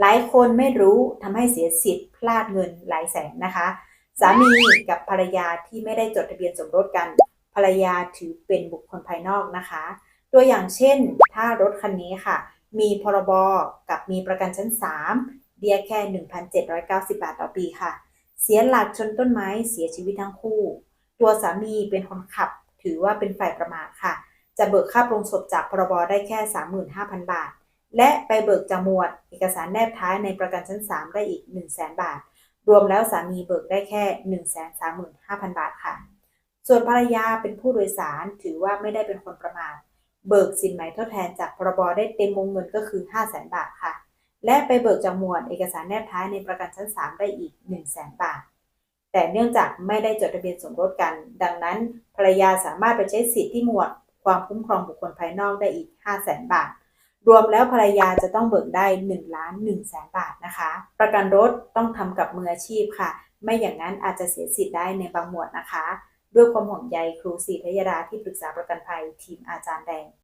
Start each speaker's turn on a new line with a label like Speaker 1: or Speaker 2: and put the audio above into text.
Speaker 1: หลายคนไม่รู้ทำให้เสียสิทธิ์พลาดเงินหลายแสนนะคะ สามีกับภรรยาที่ไม่ได้จดทะเบียนสมรสกัน ภรรยาถือเป็นบุคคลภายนอกนะคะ ตัวอย่างเช่น ถ้ารถคันนี้ค่ะ มีพรบกับมีประกันชั้น 3 เบี้ยแค่ 1,790 บาทต่อปีค่ะ เสียหลักชนต้นไม้เสียชีวิตทั้งคู่ ตัวสามีเป็นคนขับ ถือว่าเป็นฝ่ายประมาทค่ะ จะเบิกค่าปรงศพจากพรบได้แค่ 35,000 บาท และไปเบิกจากหมวด เอกสารแนบท้ายในประกันชั้น 3 ได้อีก 100,000 บาท รวมแล้วสามีเบิกได้แค่ 135,000 บาทค่ะ ส่วนภรรยาเป็นผู้โดยสารถือว่าไม่ได้เป็นคนประมาท เบิกสินไหมทดแทนจากพรบได้เต็มวงเงินก็คือ 500,000 บาทค่ะ และไปเบิกจากหมวด เอกสารแนบท้ายในประกันชั้น 3 ได้อีก 100,000 บาท แต่เนื่องจากไม่ได้จดทะเบียนสมรสกัน ดังนั้นภรรยาสามารถไปใช้สิทธิ์ที่หมวด ความคุ้มครองบุคคลภายนอกได้อีก 500,000 บาท รวมแล้วภรรยาจะต้องเบิกได้1ล้าน1แสนบาทนะคะ ประกันรถต้องทำกับมืออาชีพค่ะ ไม่อย่างนั้นอาจจะเสียสิทธิ์ได้ในบางหมวดนะคะ ด้วยความห่วงใยครูศรีทยดาที่ปรึกษาประกันภัยทีมอาจารย์แดง